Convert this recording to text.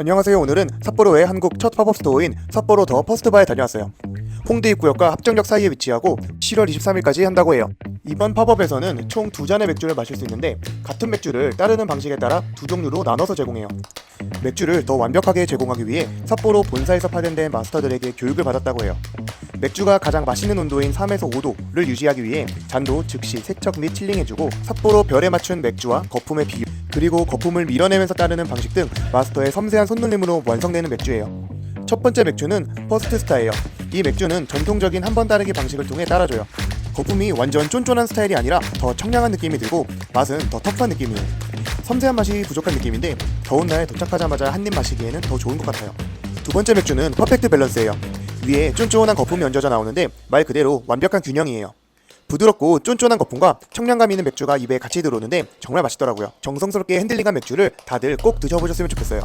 안녕하세요. 오늘은 삿포로의 한국 첫 팝업 스토어인 삿포로 더 퍼스트바에 다녀왔어요. 홍대 입구역과 합정역 사이에 위치하고 7월 23일까지 한다고 해요. 이번 팝업에서는 총 두 잔의 맥주를 마실 수 있는데 같은 맥주를 따르는 방식에 따라 두 종류로 나눠서 제공해요. 맥주를 더 완벽하게 제공하기 위해 삿포로 본사에서 파견된 마스터들에게 교육을 받았다고 해요. 맥주가 가장 맛있는 온도인 3에서 5도를 유지하기 위해 잔도 즉시 세척 및 칠링해주고 삿포로 별에 맞춘 맥주와 거품의 비율 그리고 거품을 밀어내면서 따르는 방식 등 마스터의 섬세한 손놀림으로 완성되는 맥주예요. 첫 번째 맥주는 퍼스트 스타예요. 이 맥주는 전통적인 한 번 따르기 방식을 통해 따라줘요. 거품이 완전 쫀쫀한 스타일이 아니라 더 청량한 느낌이 들고 맛은 더 텁한 느낌이에요. 섬세한 맛이 부족한 느낌인데 더운 날 도착하자마자 한 입 마시기에는 더 좋은 것 같아요. 두 번째 맥주는 퍼펙트 밸런스예요. 위에 쫀쫀한 거품이 얹어져 나오는데 말 그대로 완벽한 균형이에요. 부드럽고 쫀쫀한 거품과 청량감 있는 맥주가 입에 같이 들어오는데 정말 맛있더라고요. 정성스럽게 핸들링한 맥주를 다들 꼭 드셔보셨으면 좋겠어요.